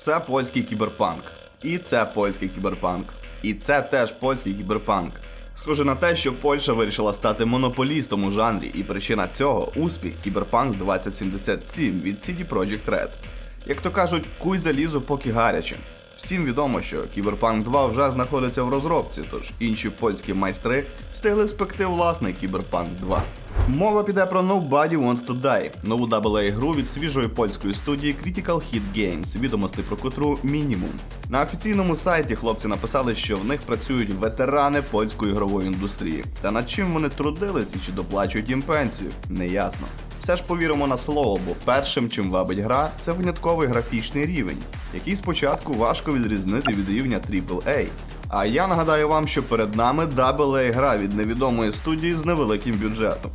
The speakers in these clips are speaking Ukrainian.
Це польський кіберпанк. І це польський кіберпанк. І це теж польський кіберпанк. Схоже на те, що Польща вирішила стати монополістом у жанрі, і причина цього успіх Кіберпанк 2077 від CD Projekt Red. Як то кажуть, куй залізо поки гаряче. Всім відомо, що Кіберпанк 2 вже знаходиться в розробці, тож інші польські майстри встигли спекти власний Кіберпанк 2. Мова піде про Nobody Wants to Die, нову AA гру від свіжої польської студії Critical Hit Games, відомості про котру мінімум. На офіційному сайті хлопці написали, що в них працюють ветерани польської ігрової індустрії. Та над чим вони трудились і чи доплачують їм пенсію, неясно. Все ж повіримо на слово, бо першим, чим вабить гра, це винятковий графічний рівень, який спочатку важко відрізнити від рівня AAA. А я нагадаю вам, що перед нами AA гра від невідомої студії з невеликим бюджетом.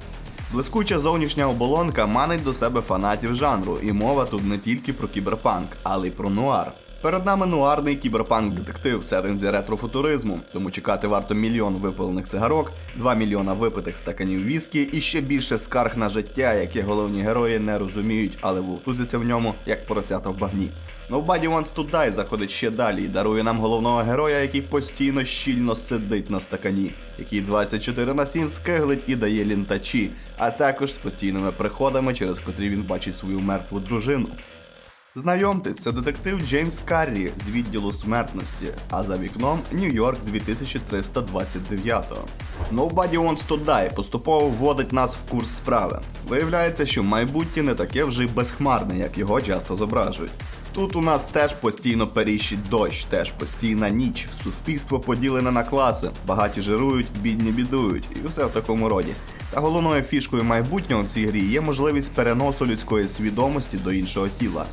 Блискуча зовнішня оболонка манить до себе фанатів жанру, і мова тут не тільки про кіберпанк, але й про нуар. Перед нами нуарний кіберпанк-детектив сеттинзі ретрофутуризму, тому чекати варто мільйон випалених цигарок, 2 мільйона випитих стаканів віскі і ще більше скарг на життя, яке головні герої не розуміють, але вовтузяться в ньому, як поросята в багні. Nobody Wants to Die заходить ще далі і дарує нам головного героя, який постійно щільно сидить на стакані, який 24 на 7 скиглить і дає лінтачі, а також з постійними приходами, через котрі він бачить свою мертву дружину. Знайомтесь, це детектив Джеймс Каррі з відділу смертності, а за вікном Нью-Йорк 2329. Nobody Wants to Die поступово вводить нас в курс справи. Виявляється, що майбутнє не таке вже й безхмарне, як його часто зображують. Тут у нас теж постійно періщить дощ, теж постійна ніч, суспільство поділене на класи, багаті жирують, бідні бідують, і все в такому роді. Та головною фішкою майбутнього в цій грі є можливість переносу людської свідомості до іншого тіла.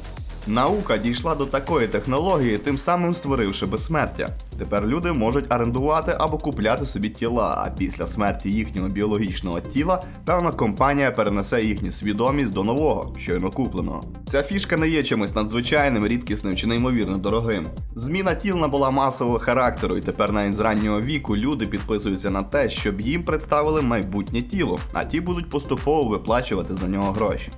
Наука дійшла до такої технології, тим самим створивши безсмертя. Тепер люди можуть орендувати або купляти собі тіла, а після смерті їхнього біологічного тіла певна компанія перенесе їхню свідомість до нового, щойно купленого. Ця фішка не є чимось надзвичайним, рідкісним чи неймовірно дорогим. Зміна тіл набула масового характеру, і тепер навіть з раннього віку люди підписуються на те, щоб їм представили майбутнє тіло, а ті будуть поступово виплачувати за нього гроші.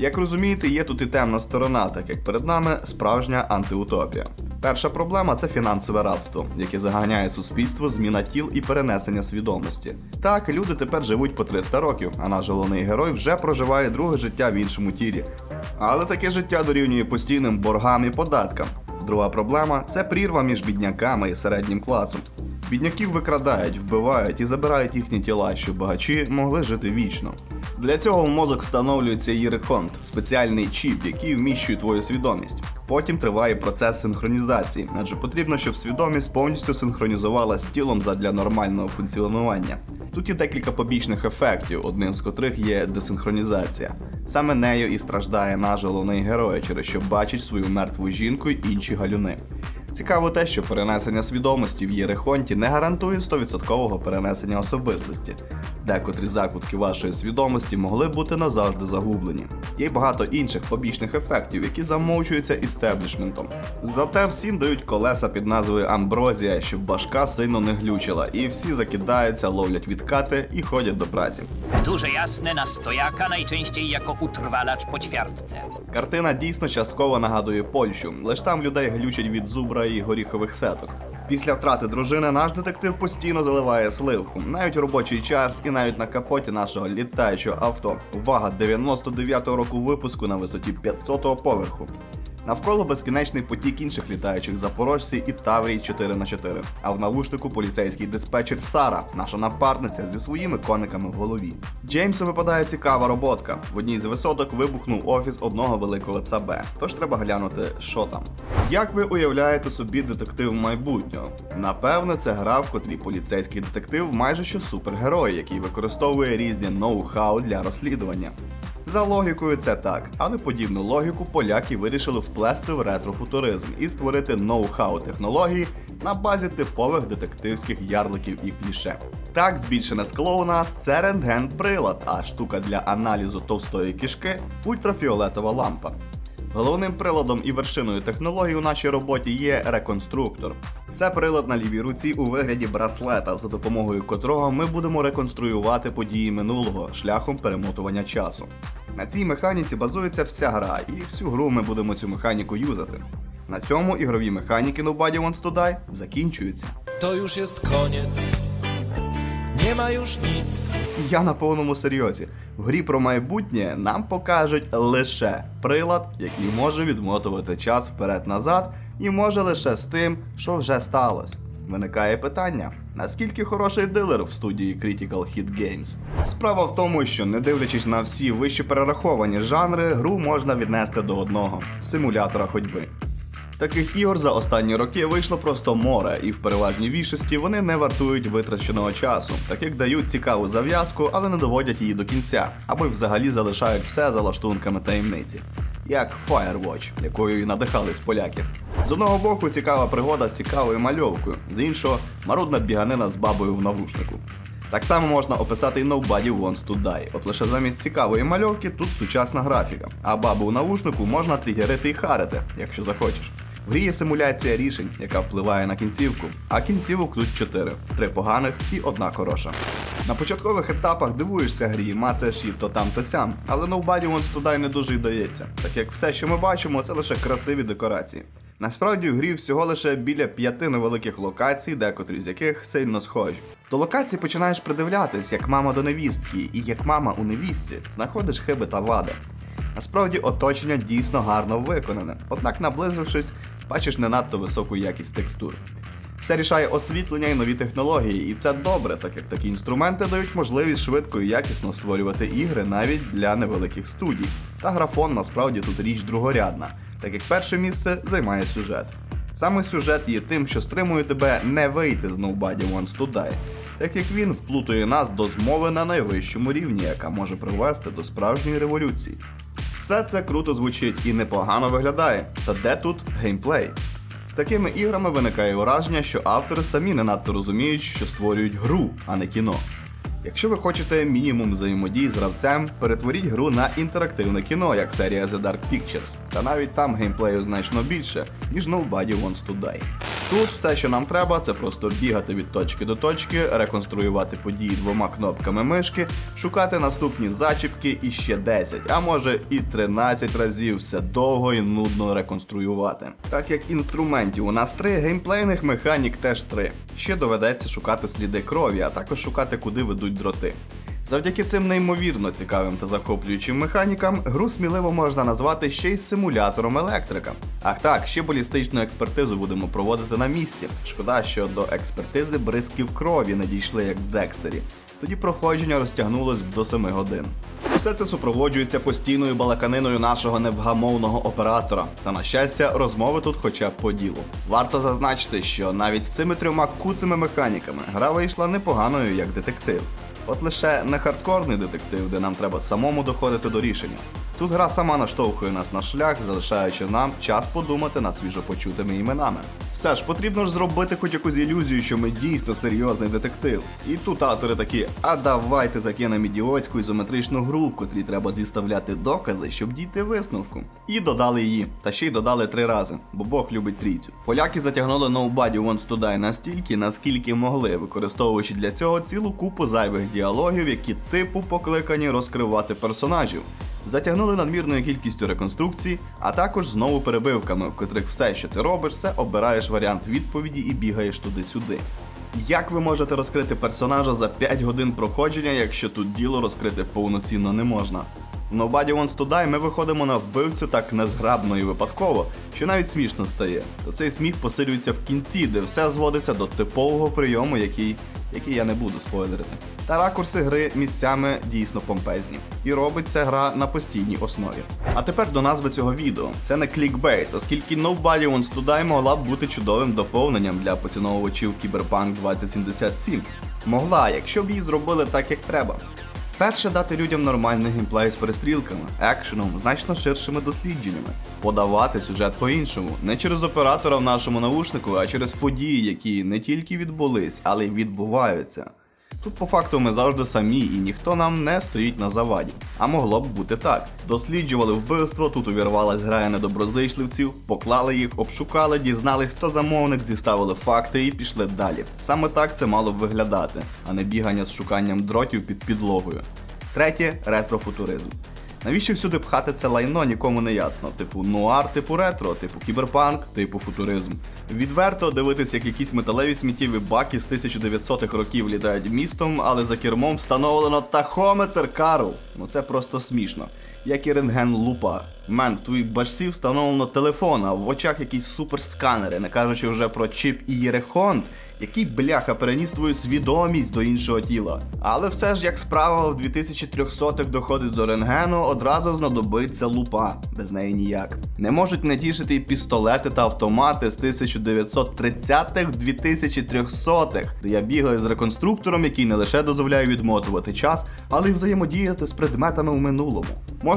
Як розумієте, є тут і темна сторона, так як перед нами справжня антиутопія. Перша проблема це фінансове рабство, яке заганяє суспільство, зміна тіл і перенесення свідомості. Так, люди тепер живуть по 300 років, а наш головний герой вже проживає друге життя в іншому тілі. Але таке життя дорівнює постійним боргам і податкам. Друга проблема це прірва між бідняками і середнім класом. Бідняків викрадають, вбивають і забирають їхні тіла, щоб багачі могли жити вічно. Для цього в мозок встановлюється Єрихонт, спеціальний чіп, який вміщує твою свідомість. Потім триває процес синхронізації, адже потрібно, щоб свідомість повністю синхронізувала з тілом задля нормального функціонування. Тут є декілька побічних ефектів, одним з котрих є десинхронізація. Саме нею і страждає наш головний герой, через що бачить свою мертву жінку й інші галюни. Цікаво те, що перенесення свідомості в Єрихонті не гарантує 100% перенесення особистості. Декотрі закутки вашої свідомості могли бути назавжди загублені. Є й багато інших побічних ефектів, які замовчуються істеблішментом. Зате всім дають колеса під назвою Амброзія, щоб башка сильно не глючила, і всі закидаються, ловлять відкати і ходять до праці. Duże jasne na stojaka, najczęściej jako utrwalacz po ćwiartce. Картина дійсно частково нагадує Польщу, лиш там людей глючать від зубра і горіхових сеток. Після втрати дружини наш детектив постійно заливає сливку, навіть у робочий час і навіть на капоті нашого літаючого авто. Увага 99-го року випуску на висоті 500-го поверху. Навколо безкінечний потік інших літаючих запорожців і Таврій 4 на 4 А в навушнику поліцейський диспетчер Сара, наша напарниця зі своїми кониками в голові. Джеймсу випадає цікава роботка. В одній з висоток вибухнув офіс одного великого ЦБ. Тож треба глянути, що там. Як ви уявляєте собі детектив майбутнього? Напевне, це гра, в котрій поліцейський детектив майже що супергерой, який використовує різні ноу-хау для розслідування. За логікою це так, але подібну логіку поляки вирішили вплести в ретрофутуризм і створити ноу-хау технології на базі типових детективських ярликів і кліше. Так, збільшене скло у нас це рентген-прилад, а штука для аналізу товстої кишки ультрафіолетова лампа. Головним приладом і вершиною технології у нашій роботі є реконструктор. Це прилад на лівій руці у вигляді браслета, за допомогою котрого ми будемо реконструювати події минулого шляхом перемотування часу. На цій механіці базується вся гра, і всю гру ми будемо цю механіку юзати. На цьому ігрові механіки Nobody Wants to Die закінчуються. To już jest koniec. Ma już nic. Я на повному серйозі. В грі про майбутнє нам покажуть лише прилад, який може відмотувати час вперед-назад, і може лише з тим, що вже сталося. Виникає питання: наскільки хороший дилер в студії Critical Hit Games? Справа в тому, що не дивлячись на всі вище перераховані жанри, гру можна віднести до одного симулятора ходьби. Таких ігор за останні роки вийшло просто море, і в переважній більшості вони не вартують витраченого часу, так як дають цікаву зав'язку, але не доводять її до кінця, або взагалі залишають все за лаштунками таємниці. Як Firewatch, якою і надихались поляки. З одного боку, цікава пригода з цікавою мальовкою, з іншого марудна біганина з бабою в навушнику. Так само можна описати і Nobody Wants to Die. От лише замість цікавої мальовки тут сучасна графіка, а бабу у навушнику можна тригерити і харити, якщо захочеш. В грі є симуляція рішень, яка впливає на кінцівку, а кінцівок тут 4, три поганих і одна хороша. На початкових етапах дивуєшся грі, мацаєш її то там, то сям, але Nobody Die не дуже й дається, так як все, що ми бачимо, це лише красиві декорації. Насправді в грі всього лише біля п'яти невеликих локацій, декотрі з яких сильно схожі. До локацій починаєш придивлятись, як мама до невістки, і як мама у невістці знаходиш хиби та вади. Насправді оточення дійсно гарно виконане, однак наблизившись, бачиш не надто високу якість текстур. Все рішає освітлення і нові технології, і це добре, так як такі інструменти дають можливість швидко і якісно створювати ігри навіть для невеликих студій. Та графон насправді тут річ другорядна, так як перше місце займає сюжет. Саме сюжет є тим, що стримує тебе не вийти з Nobody Wants to Die, так як він вплутує нас до змови на найвищому рівні, яка може привести до справжньої революції. Все це круто звучить і непогано виглядає. Та де тут геймплей? З такими іграми виникає враження, що автори самі не надто розуміють, що створюють гру, а не кіно. Якщо ви хочете мінімум взаємодії з гравцем, перетворіть гру на інтерактивне кіно, як серія The Dark Pictures. Та навіть там геймплею значно більше, ніж Nobody Wants to Die. Тут все, що нам треба, це просто бігати від точки до точки, реконструювати події двома кнопками мишки, шукати наступні зачіпки і ще 10, а може і 13 разів все довго і нудно реконструювати. Так як інструментів у нас три, геймплейних механік теж три. Ще доведеться шукати сліди крові, а також шукати, куди ведуть дроти. Завдяки цим неймовірно цікавим та захоплюючим механікам, гру сміливо можна назвати ще й симулятором електрика. Ах так, ще балістичну експертизу будемо проводити на місці. Шкода, що до експертизи бризків крові не дійшли, як в Декстері. Тоді проходження розтягнулось б до 7 годин. Все це супроводжується постійною балаканиною нашого невгамовного оператора. Та на щастя, розмови тут хоча б по ділу. Варто зазначити, що навіть з цими трьома куцими механіками гра вийшла непоганою як детектив. От лише не хардкорний детектив, де нам треба самому доходити до рішення. Тут гра сама наштовхує нас на шлях, залишаючи нам час подумати над свіжопочутими іменами. Все ж потрібно ж зробити хоч якусь ілюзію, що ми дійсно серйозний детектив. І тут автори такі: а давайте закинемо ідіотську ізометричну гру, в котрій треба зіставляти докази, щоб дійти висновку. І додали її, та ще й додали три рази, бо Бог любить трійцю. Поляки затягнули Nobody Wants to Die настільки, наскільки могли, використовуючи для цього цілу купу зайвих діалогів, які типу покликані розкривати персонажів. Затягнули надмірною кількістю реконструкцій, а також знову перебивками, в котрих все, що ти робиш, це обираєш варіант відповіді і бігаєш туди-сюди. Як ви можете розкрити персонажа за 5 годин проходження, якщо тут діло розкрити повноцінно не можна? Nobody Wants to Die ми виходимо на вбивцю так незграбно і випадково, що навіть смішно стає. Та цей сміх посилюється в кінці, де все зводиться до типового прийому, який, який я не буду спойлерити. Та ракурси гри місцями дійсно помпезні. І робить ця гра на постійній основі. А тепер до назви цього відео. Це не клікбейт, оскільки Nobody Wants to Die могла б бути чудовим доповненням для поціновувачів Cyberpunk 2077. Могла, якщо б її зробили так, як треба. Перше дати людям нормальний геймплей з перестрілками, екшеном, значно ширшими дослідженнями, подавати сюжет по-іншому, не через оператора в нашому наушнику, а через події, які не тільки відбулись, але й відбуваються. Тут по факту ми завжди самі, і ніхто нам не стоїть на заваді. А могло б бути так. Досліджували вбивство, тут увірвалась грая недоброзичливців, поклали їх, обшукали, дізнались, хто замовник, зіставили факти і пішли далі. Саме так це мало б виглядати, а не бігання з шуканням дротів під підлогою. Третє ретрофутуризм. Навіщо всюди пхати це лайно, нікому не ясно. Типу нуар, типу ретро, типу кіберпанк, типу футуризм. Відверто дивитись, як якісь металеві сміттєві баки з 1900-х років літають містом, але за кермом встановлено тахометр, Карл. Ну це просто смішно. Як і рентген лупа. Мен, в твоїй башці встановлено телефон, а в очах якісь суперсканери, не кажучи вже про чіп і єрехонт, який бляха переніс твою свідомість до іншого тіла. Але все ж, як справа в 2300-х доходить до рентгену, одразу знадобиться лупа. Без неї ніяк. Не можуть не тішити і пістолети та автомати з 1930-х в 2300-х, де я бігаю з реконструктором, який не лише дозволяє відмотувати час, але й взаємодіяти з предметами в минулому.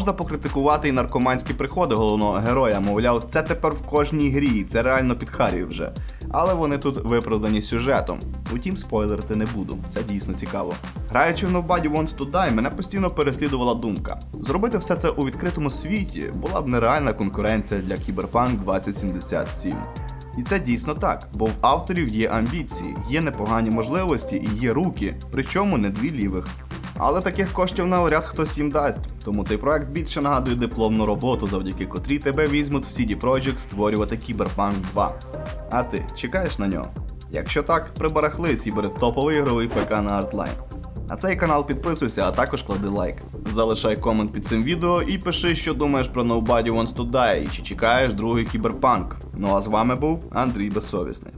Можна покритикувати і наркоманські приходи головного героя, мовляв, це тепер в кожній грі, і це реально підхарює вже. Але вони тут виправдані сюжетом. Утім, спойлерити не буду, це дійсно цікаво. Граючи в Nobody Wants to Die, мене постійно переслідувала думка. Зробити все це у відкритому світі була б нереальна конкуренція для Cyberpunk 2077. І це дійсно так, бо в авторів є амбіції, є непогані можливості і є руки, причому не дві лівих. Але таких коштів навряд хтось їм дасть. Тому цей проект більше нагадує дипломну роботу, завдяки котрій тебе візьмуть в CD Projekt створювати Cyberpunk 2. А ти чекаєш на нього? Якщо так, прибарахлись і бери топовий ігровий ПК на Artline. На цей канал підписуйся, а також клади лайк. Залишай комент під цим відео і пиши, що думаєш про Nobody Wants to Die, і чи чекаєш другий кіберпанк. Ну а з вами був Андрій Безсовісний.